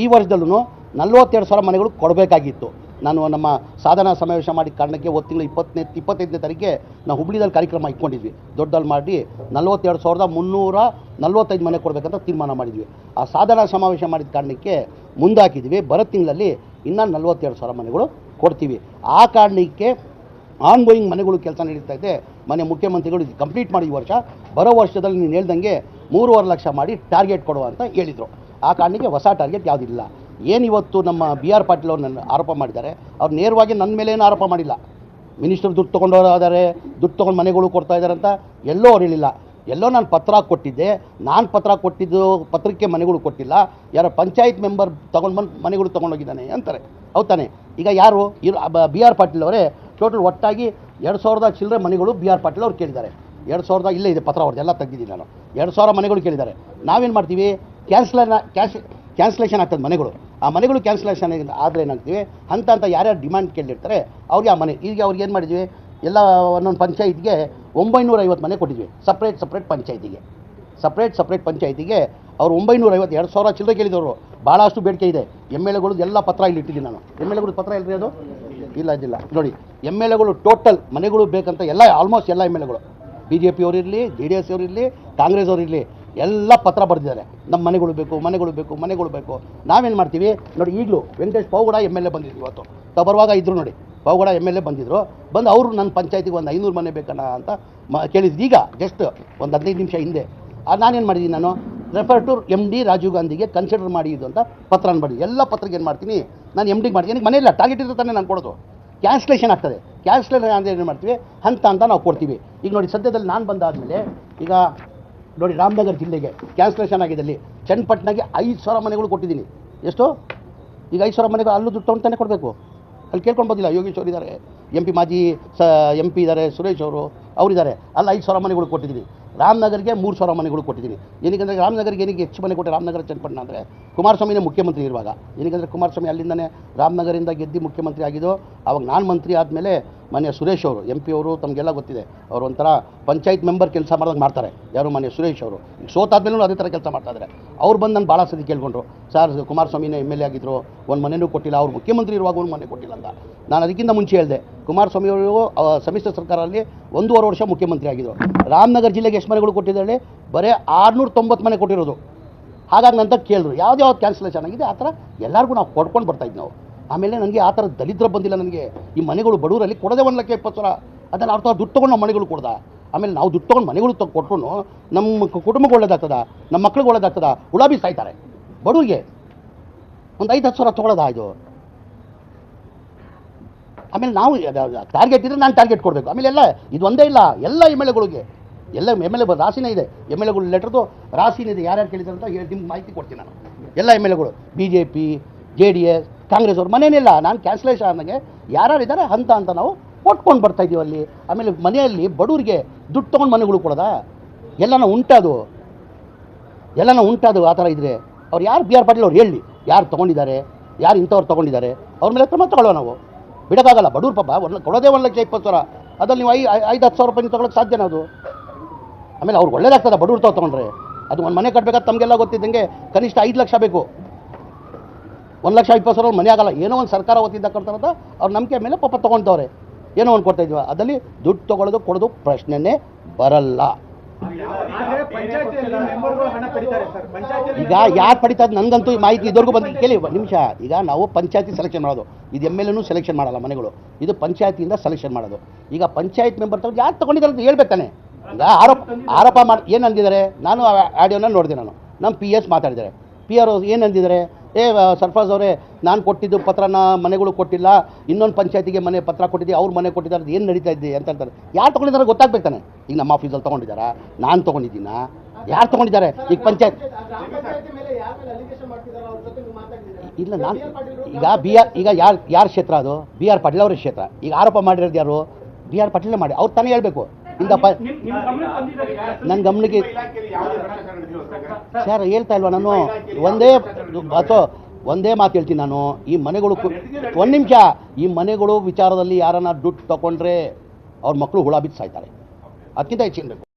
ಈ ವರ್ಷದಲ್ಲೂ ನಲ್ವತ್ತೆರಡು ಸಾವಿರ ಮನೆಗಳು ಕೊಡಬೇಕಾಗಿತ್ತು. ನಾನು ನಮ್ಮ ಸಾಧನಾ ಸಮಾವೇಶ ಮಾಡಿ ಕಾರಣಕ್ಕೆ ಒಂದು ತಿಂಗಳು ಇಪ್ಪತ್ತನೇ, ಇಪ್ಪತ್ತೈದನೇ ತಾರೀಕಿಗೆ ನಾವು ಹುಬ್ಳಿದಲ್ಲಿ ಕಾರ್ಯಕ್ರಮ ಇಟ್ಕೊಂಡಿದ್ವಿ. ದೊಡ್ಡಲ್ಲಿ ಮಾಡಿ ನಲ್ವತ್ತೆರಡು ಸಾವಿರದ ಮುನ್ನೂರ ನಲ್ವತ್ತೈದು ಮನೆ ಕೊಡಬೇಕಂತ ತೀರ್ಮಾನ ಮಾಡಿದ್ವಿ. ಆ ಸಾಧನಾ ಸಮಾವೇಶ ಮಾಡಿದ ಕಾರಣಕ್ಕೆ ಮುಂದಾಕಿದ್ವಿ. ಬರೋ ತಿಂಗಳಲ್ಲಿ ಇನ್ನೂ ನಲ್ವತ್ತೆರಡು ಸಾವಿರ ಮನೆಗಳು ಕೊಡ್ತೀವಿ. ಆ ಕಾರಣಕ್ಕೆ ಆನ್ಗೋಯಿಂಗ್ ಮನೆಗಳು ಕೆಲಸ ನಡೀತಾ ಇದೆ. ಮನೆ ಮುಖ್ಯಮಂತ್ರಿಗಳು ಕಂಪ್ಲೀಟ್ ಮಾಡಿ ಈ ವರ್ಷ. ಬರೋ ವರ್ಷದಲ್ಲಿ ನೀನು ಹೇಳ್ದಂಗೆ ಮೂರುವರೆ ಲಕ್ಷ ಮಾಡಿ ಟಾರ್ಗೆಟ್ ಕೊಡುವ ಅಂತ ಹೇಳಿದರು. ಆ ಕಾರಣಕ್ಕೆ ಹೊಸ ಟಾರ್ಗೆಟ್ ಯಾವುದಿಲ್ಲ. ಏನು ಇವತ್ತು ನಮ್ಮ ಬಿ ಆರ್ ಪಾಟೀಲ್ ಅವ್ರು ನನ್ನ ಆರೋಪ ಮಾಡಿದ್ದಾರೆ, ಅವ್ರು ನೇರವಾಗಿ ನನ್ನ ಮೇಲೆ ಏನು ಆರೋಪ ಮಾಡಿಲ್ಲ. ಮಿನಿಸ್ಟರ್ ದುಡ್ಡು ತೊಗೊಂಡೋದಾರೆ ದುಡ್ಡು ತೊಗೊಂಡು ಮನೆಗಳು ಕೊಡ್ತಾ ಇದ್ದಾರೆ ಅಂತ ಎಲ್ಲೋ ಅವ್ರು ಹೇಳಿಲ್ಲ. ಎಲ್ಲೋ ನಾನು ಪತ್ರ ಕೊಟ್ಟಿದ್ದೆ, ನಾನು ಪತ್ರ ಕೊಟ್ಟಿದ್ದು ಪತ್ರಕ್ಕೆ ಮನೆಗಳು ಕೊಟ್ಟಿಲ್ಲ, ಯಾರೋ ಪಂಚಾಯತ್ ಮೆಂಬರ್ ತೊಗೊಂಡು ಬಂದು ಮನೆಗಳು ತೊಗೊಂಡೋಗಿದ್ದಾನೆ ಅಂತಾರೆ. ಹೌದು ತಾನೆ? ಈಗ ಯಾರು? ಇರು ಬಿ ಆರ್ ಪಾಟೀಲ್ ಅವರೇ. ಟೋಟಲ್ ಒಟ್ಟಾಗಿ ಎರಡು ಸಾವಿರದ ಚಿಲ್ಲರೆ ಮನೆಗಳು ಬಿ ಆರ್ ಪಾಟೀಲ್ ಅವ್ರು ಕೇಳಿದ್ದಾರೆ. ಎರಡು ಸಾವಿರದ, ಇಲ್ಲೇ ಇದೆ ಪತ್ರ ಅವ್ರದ್ದು, ಎಲ್ಲ ತೆಗ್ದಿದ್ದೀನಿ ನಾನು. ಎರಡು ಸಾವಿರ ಮನೆಗಳು ಕೇಳಿದ್ದಾರೆ. ನಾವೇನು ಮಾಡ್ತೀವಿ? ಕ್ಯಾನ್ಸಲ್ ಕ್ಯಾನ್ಸ್ ಕ್ಯಾನ್ಸಲೇಷನ್ ಆಗ್ತದೆ ಮನೆಗಳು. ಆ ಮನೆಗಳು ಕ್ಯಾನ್ಸಲೇಷನ್ ಆದರೆ ಏನಾಗ್ತೀವಿ? ಹಂತ ಅಂತ ಯಾರ್ಯಾರು ಡಿಮ್ಯಾಂಡ್ ಕೇಳಿರ್ತಾರೆ, ಅವ್ರಿಗೆ ಆ ಮನೆ, ಈಗ ಅವ್ರಿಗೆ ಏನು ಮಾಡಿದ್ವಿ? ಎಲ್ಲ ಒಂದೊಂದು ಪಂಚಾಯತ್ಗೆ ಒಂಬೈನೂರ ಐವತ್ತು ಮನೆ ಕೊಟ್ಟಿದ್ವಿ ಸಪ್ರೇಟ್ ಸಪ್ರೇಟ್ ಪಂಚಾಯತಿಗೆ. ಸಪ್ರೇಟ್ ಸಪ್ರೇಟ್ ಪಂಚಾಯತಿಗೆ ಅವ್ರು ಒಂಬೈನೂರ ಐವತ್ತು ಎರಡು ಸಾವಿರ ಚಿಲ್ಲರೆ ಕೇಳಿದವರು. ಭಾಳಷ್ಟು ಬೇಡಿಕೆ ಇದೆ. ಎಂ ಎಲ್ ಎಗಳು ಎಲ್ಲ ಪತ್ರ ಇಲ್ಲಿ ಇಟ್ಟಿದ್ದೀನಿ ನಾನು. ಎಂ ಎಲ್ ಎಗಳು ಪತ್ರ ರೀ ಅದು? ಇಲ್ಲ, ಇದಿಲ್ಲ. ನೋಡಿ, ಎಂ ಎಲ್ ಎಗಳು ಟೋಟಲ್ ಮನೆಗಳು ಬೇಕಂತ ಎಲ್ಲ ಆಲ್ಮೋಸ್ಟ್ ಎಲ್ಲ ಎಂ ಎಲ್ ಎಗಳು. ಬಿ ಜೆ ಪಿ ಅವರಿರಲಿ ಜೆ ಡಿ ಎಸ್ ಅವರಿರಲಿ ಕಾಂಗ್ರೆಸ್ ಅವರಿರಲಿ ಎಲ್ಲ ಪತ್ರ ಬರೆದಿದ್ದಾರೆ. ನಮ್ಮ ಮನೆಗಳು ಬೇಕು ಮನೆಗಳು ಬೇಕು ಮನೆಗಳು ಬೇಕು. ನಾವೇನು ಮಾಡ್ತೀವಿ? ನೋಡಿ, ಈಗಲೂ Venkatesh Pavagada M L A ಬಂದಿದ್ರು ಇವತ್ತು. ತಾವು ಬರುವಾಗ ಇದ್ರು ನೋಡಿ, ಪಾವುಗಡ ಎಂ ಎಲ್ ಎ ಬಂದಿದ್ರು. ಬಂದು ಅವರು ನನ್ನ ಪಂಚಾಯತಿಗೆ ಒಂದು ಐನೂರು ಮನೆ ಬೇಕಣ್ಣ ಅಂತ ಮ ಕೇಳಿದ್ರು. ಈಗ ಜಸ್ಟ್ ಒಂದು ಹದಿನೈದು ನಿಮಿಷ ಹಿಂದೆ. ನಾನೇನು ಮಾಡಿದ್ದೀನಿ ನಾನು? Refer to M D Rajiv ಗಾಂಧಿಗೆ ಕನ್ಸಿಡರ್ ಮಾಡಿ ಅಂತ ಪತ್ರನ ಬರೆದು. ಎಲ್ಲ ಪತ್ರಕ್ಕೆ ಏನು ಮಾಡ್ತೀನಿ? ನಾನು ಎಂ ಡಿಗೆ ಮಾಡ್ತೀನಿ. ನನಗೆ ಮನೆ ಇಲ್ಲ ಟಾರ್ಗೆಟ್ ಇದ್ರೆ ತಾನೇ ನಾನು ಕೊಡೋದು. ಕ್ಯಾನ್ಸಲೇಷನ್ ಆಗ್ತದೆ. ಕ್ಯಾನ್ಸಲೇಷನ್ ಅಂದರೆ ಏನು ಮಾಡ್ತೀವಿ? ಹಂತ ಅಂತ ನಾವು ಕೊಡ್ತೀವಿ. ಈಗ ನೋಡಿ, ಸದ್ಯದಲ್ಲಿ ನಾನು ಬಂದಾದಮೇಲೆ ಈಗ ನೋಡಿ, ರಾಮನಗರ ಜಿಲ್ಲೆಗೆ ಕ್ಯಾನ್ಸಲೇಷನ್ ಆಗಿದೆ ಅಲ್ಲಿ ಚನ್ನಪಟ್ಟಣಗೆ ಐದು ಸಾವಿರ ಮನೆಗಳು ಕೊಟ್ಟಿದ್ದೀನಿ. ಎಷ್ಟು? ಈಗ ಐದು ಸಾವಿರ ಮನೆಗಳು ಅಲ್ಲೂ ದುಡ್ಡು ತಗೊಂಡು ಕೊಡಬೇಕು. ಅಲ್ಲಿ ಕೇಳ್ಕೊಂಡು ಬಂದಿಲ್ಲ, ಯೋಗೇಶ್ ಅವರು ಇದ್ದಾರೆ ಎಂ ಪಿ ಮಾಜಿ ಸ ಎಂ ಪಿ ಇದ್ದಾರೆ ಸುರೇಶ್ ಅವರು ಅವರಿದ್ದಾರೆ ಅಲ್ಲಿ ಐದು ಸಾವಿರ ಮನೆಗಳು ಕೊಟ್ಟಿದ್ದೀನಿ. ರಾಮನಗರಿಗೆ ಮೂರು ಸಾವಿರ ಮನೆಗಳು ಕೊಟ್ಟಿದ್ದೀನಿ. ಏನಕ್ಕೆ ರಾಮನಗರ್ಗೆ ಏನಕ್ಕೆ ಹೆಚ್ಚು ಮನೆ ಕೊಟ್ಟೆ ರಾಮನಗರ, ಚನ್ನಪಟ್ಟಣ ಅಂದರೆ? ಕುಮಾರಸ್ವಾಮಿನೇ ಮುಖ್ಯಮಂತ್ರಿ ಇರುವಾಗ. ಏನಕ್ಕೆ ಕುಮಾರಸ್ವಾಮಿ ಅಲ್ಲಿಂದನೇ ರಾಮನಗರಿಂದ ಗೆದ್ದು ಮುಖ್ಯಮಂತ್ರಿ ಆಗಿದ್ದು. ಅವಾಗ ನಾನು ಮಂತ್ರಿ ಆದಮೇಲೆ ಮನೆ ಸುರೇಶ್ ಅವರು ಎಂ ಪಿ ಅವರು, ತಮಗೆಲ್ಲ ಗೊತ್ತಿದೆ. ಅವರು ಒಂಥರ ಪಂಚಾಯತ್ ಮೆಂಬರ್ ಕೆಲಸ ಮಾಡೋದಕ್ಕೆ ಮಾಡ್ತಾರೆ. ಯಾರು ಮನೆ ಸುರೇಶ್ ಅವರು? ಈಗ ಸೋತಾದ್ಮೇಲೂ ಅದೇ ಥರ ಕೆಲಸ ಮಾಡ್ತಾ ಇದ್ದಾರೆ ಅವ್ರು ಬಂದು ನಾನು ಭಾಳ ಸತಿ ಕೇಳ್ಕೊಂಡ್ರು. ಸರ್ ಕುಮಾರಸ್ವಾಮಿನೇ ಎಂ ಎಲ್ ಎ ಆಗಿದ್ದರು ಒಂದು ಮನೆಯೂ ಕೊಟ್ಟಿಲ್ಲ. ಅವ್ರು ಮುಖ್ಯಮಂತ್ರಿ ಇರುವಾಗ ಒಂದು ಮನೆ ಕೊಟ್ಟಿಲ್ಲ ಅಂತ. ನಾನು ಅದಕ್ಕಿಂತ ಮುಂಚೆ ಹೇಳಿದೆ, ಕುಮಾರಸ್ವಾಮಿ ಅವರು ಸಮ್ಮಿಶ್ರ ಸರ್ಕಾರದಲ್ಲಿ ಒಂದೂವರೆ ವರ್ಷ ಮುಖ್ಯಮಂತ್ರಿ ಆಗಿದ್ದರು ರಾಮನಗರ ಜಿಲ್ಲೆಗೆ ಎಷ್ಟು ಮನೆಗಳು ಕೊಟ್ಟಿದ್ದಾಳೆ ಬರೀ ಆರುನೂರ ತೊಂಬತ್ತು ಮನೆ ಕೊಟ್ಟಿರೋದು. ಹಾಗಾಗಿ ನಂತರ ಕೇಳಿದ್ರು. ಯಾವ್ದು ಯಾವ್ದು ಕ್ಯಾನ್ಸಲೇಷನ್ ಆಗಿದೆ? ಆ ಥರ ಎಲ್ಲರಿಗೂ ನಾವು ಕೊಡ್ಕೊಂಡು ಬರ್ತಾ ಇದ್ವಿ ನಾವು. ಆಮೇಲೆ ನನಗೆ ಆ ಥರ ದಲಿದ್ರ ಬಂದಿಲ್ಲ ನನಗೆ. ಈ ಮನೆಗಳು ಬಡವರಲ್ಲಿ ಕೊಡದೆ ಒಂದು ಲಕ್ಷ ಇಪ್ಪತ್ತು ಸಾವಿರ. ಅದನ್ನು ಅರ್ಥ ದುಡ್ಡು ತೊಗೊಂಡು ನಾವು ಮನೆಗಳು ಕೊಡ್ದ. ಆಮೇಲೆ ನಾವು ದುಡ್ಡು ತೊಗೊಂಡು ಮನೆಗಳು ತೊ ಕೊಟ್ಟರು ನಮ್ಮ ಕುಟುಂಬಕ್ಕೆ ಒಳ್ಳೇದಾಗ್ತದ, ನಮ್ಮ ಮಕ್ಳಿಗೆ ಒಳ್ಳೇದಾಗ್ತದ, ಗುಲಾಬಿ ಸಾಯ್ತಾರೆ. ಬಡವರಿಗೆ ಒಂದು ಐದು ಹತ್ತು ಸಾವಿರ ತೊಗೊಳೋದಾ ಇದು? ಆಮೇಲೆ ನಾವು ಟಾರ್ಗೆಟ್ ಇದ್ರೆ ನಾನು ಟಾರ್ಗೆಟ್ ಕೊಡಬೇಕು. ಆಮೇಲೆ ಎಲ್ಲ ಇದು ಒಂದೇ ಇಲ್ಲ, ಎಲ್ಲ ಎಂ ಎಲ್ ಎಗಳಿಗೆ. ಎಲ್ಲ ಎಂ ಎಲ್ ಎ ರಾಶಿನೇ ಇದೆ. ಎಂ ಎಲ್ ಎಗಳು ಲೆಟ್ರದು ರಾಸಿನೇ ಇದೆ. ಯಾರ್ಯಾರು ಕೇಳಿದ್ರು ಅಂತ ಹೇಳಿ ನಿಮ್ಗೆ ಮಾಹಿತಿ ಕೊಡ್ತೀನಿ ನಾನು. ಎಲ್ಲ ಎಂ ಎಲ್ ಎಗಳು B J P J D S Congress ಅವ್ರು ಮನೇನಿಲ್ಲ ನಾನು ಕ್ಯಾನ್ಸಲೇಷನ್ ಆದಂಗೆ ಯಾರ್ಯಾರು ಇದ್ದಾರೆ ಹಂತ ಅಂತ ನಾವು ಕೊಟ್ಕೊಂಡು ಬರ್ತಾ ಇದೀವಿ ಅಲ್ಲಿ. ಆಮೇಲೆ ಮನೆಯಲ್ಲಿ ಬಡವರಿಗೆ ದುಡ್ಡು ತೊಗೊಂಡು ಮನೆಗಳು ಕೊಡೋದಾ? ಎಲ್ಲನ ಉಂಟದು ಎಲ್ಲನ ಉಂಟದು ಆ ಥರ ಇದ್ರೆ. ಅವ್ರು ಯಾರು ಬಿ ಆರ್ ಪಾಟೀಲ್ ಅವ್ರು ಹೇಳಿ. ಯಾರು ತೊಗೊಂಡಿದ್ದಾರೆ? ಯಾರು ಇಂಥವ್ರು ತೊಗೊಂಡಿದ್ದಾರೆ? ಅವ್ರ ಮೇಲೆ ಕ್ರಮ ತಗೊಳ್ಳೋ ನಾವು. ಬಿಡೋಕ್ಕಾಗಲ್ಲ. ಬಡವ್ರ ಪಾಪ ಒಂದು ಕೊಡೋದೇ ಒಂದು ಲಕ್ಷ ಇಪ್ಪತ್ತು ಸಾವಿರ. ಅದ್ರಲ್ಲಿ ನೀವು ಐ ಐದು, ಹತ್ತು ಸಾವಿರ ರೂಪಾಯಿ ತೊಗೊಳಕ್ಕೆ ಸಾಧ್ಯನೋ ಅದು? ಆಮೇಲೆ ಅವ್ರಿಗೆ ಒಳ್ಳೇದಾಗ್ತದೆ ಬಡವ್ರು ತೊಗೊಂಡ್ರೆ. ಅದು ಒಂದು ಮನೆ ಕಟ್ಟಬೇಕಾದ್ರೆ ತಮಗೆಲ್ಲ ಗೊತ್ತಿದ್ದಂಗೆ ಕನಿಷ್ಠ ಐದು ಲಕ್ಷ ಬೇಕು. ಒಂದು ಲಕ್ಷ ಇಪ್ಪತ್ತು ಸಾವಿರ ಮನೆ ಆಗಲ್ಲ. ಏನೋ ಒಂದು ಸರ್ಕಾರ ವತಿಯಿಂದ ಕೊಡ್ತಾರಂತ ಅವ್ರ ನಂಬಿಕೆ ಮೇಲೆ ಪಾಪ ತೊಗೊಳ್ತವ್ರೆ ಏನೋ ಒಂದು ಕೊಡ್ತಾ ಇದ್ವಿ. ಅದರಲ್ಲಿ ದುಡ್ಡು ತೊಗೊಳೋದು ಕೊಡೋದು ಪ್ರಶ್ನೆನೇ ಬರಲ್ಲ. ಈಗ ಯಾರು ಪಡಿತಾ ನನಗಂತೂ ಈ ಮಾಹಿತಿ ಇದ್ರಿಗೂ ಬಂದು ಕೇಳಿ ನಿಮಿಷ. ಈಗ ನಾವು ಪಂಚಾಯತಿ ಸೆಲೆಕ್ಷನ್ ಮಾಡೋದು. ಇದು ಎಂ ಎಲ್ ಎನೂ ಸೆಲೆಕ್ಷನ್ ಮಾಡಲ್ಲ ಮನೆಗಳು. ಇದು ಪಂಚಾಯತಿಯಿಂದ ಸೆಲೆಕ್ಷನ್ ಮಾಡೋದು. ಈಗ ಪಂಚಾಯತ್ ಮೆಂಬರ್ ತಗೊಂಡು ಯಾರು ತಗೊಂಡಿದ್ದಾರೆ ಅಂತ ಹೇಳ್ಬೇಕಾನೆ ಈಗ ಆರೋಪ ಆರೋಪ ಮಾಡಿ ಏನು ಅಂದಿದ್ದಾರೆ? ನಾನು ಆಡಿಯೋನ ನೋಡಿದೆ ನಾನು. ನಮ್ಮ ಪಿ ಎಸ್ ಮಾತಾಡಿದ್ದಾರೆ. ಪಿ ಆರ್ ಏನು ಅಂದಿದ್ದಾರೆ? ಏ ಸರ್ಫಾಜ್ ಅವರೇ, ನಾನು ಕೊಟ್ಟಿದ್ದು ಪತ್ರನ ಮನೆಗಳು ಕೊಟ್ಟಿಲ್ಲ, ಇನ್ನೊಂದು ಪಂಚಾಯತಿಗೆ ಮನೆ ಪತ್ರ ಕೊಟ್ಟಿದ್ದೆ, ಅವ್ರ ಮನೆ ಕೊಟ್ಟಿದ್ದಾರೆ, ಅದು ಏನು ನಡೀತಾ ಇದೆ ಅಂತ ಹೇಳ್ತಾರೆ. ಯಾರು ತೊಗೊಂಡಿದ್ದಾರೆ ಗೊತ್ತಾಗ್ಬೇಕು ತಾನೆ? ಈಗ ನಮ್ಮ ಆಫೀಸಲ್ಲಿ ತೊಗೊಂಡಿದ್ದಾರಾ? ನಾನು ತೊಗೊಂಡಿದ್ದೀನ? ಯಾರು ತೊಗೊಂಡಿದ್ದಾರೆ? ಈಗ ಪಂಚಾಯತ್ ಇಲ್ಲ, ನಾನು ಈಗ ಬಿ ಆರ್ ಈಗ ಯಾರು ಯಾರ ಕ್ಷೇತ್ರ ಅದು? ಬಿ ಆರ್ ಪಾಟೀಲ್ ಅವರ ಕ್ಷೇತ್ರ. ಈಗ ಆರೋಪ ಮಾಡಿರೋದು ಯಾರು? ಬಿ ಆರ್ ಪಾಟೀಲೇ ಮಾಡಿ ಅವ್ರು ತಾನೇ ಹೇಳ್ಬೇಕು. ಇಂದ ಪ ನನ್ನ ಗಮನಕ್ಕೆ ಸರ್? ಹೇಳ್ತಾ ಇಲ್ವಾ ನಾನು? ಒಂದೇ ಅಥವಾ ಒಂದೇ ಮಾತು ಹೇಳ್ತೀನಿ ನಾನು. ಈ ಮನೆಗಳು ಒಂದು ನಿಮಿಷ. ಈ ಮನೆಗಳು ವಿಚಾರದಲ್ಲಿ ಯಾರನ್ನ ದುಡ್ಡು ತಗೊಂಡ್ರೆ ಅವ್ರ ಮಕ್ಕಳು ಹುಳ ಬಿದ್ದು ಸಾಯ್ತಾರೆ ಅದಕ್ಕಿಂತ ಹೆಚ್ಚಿನ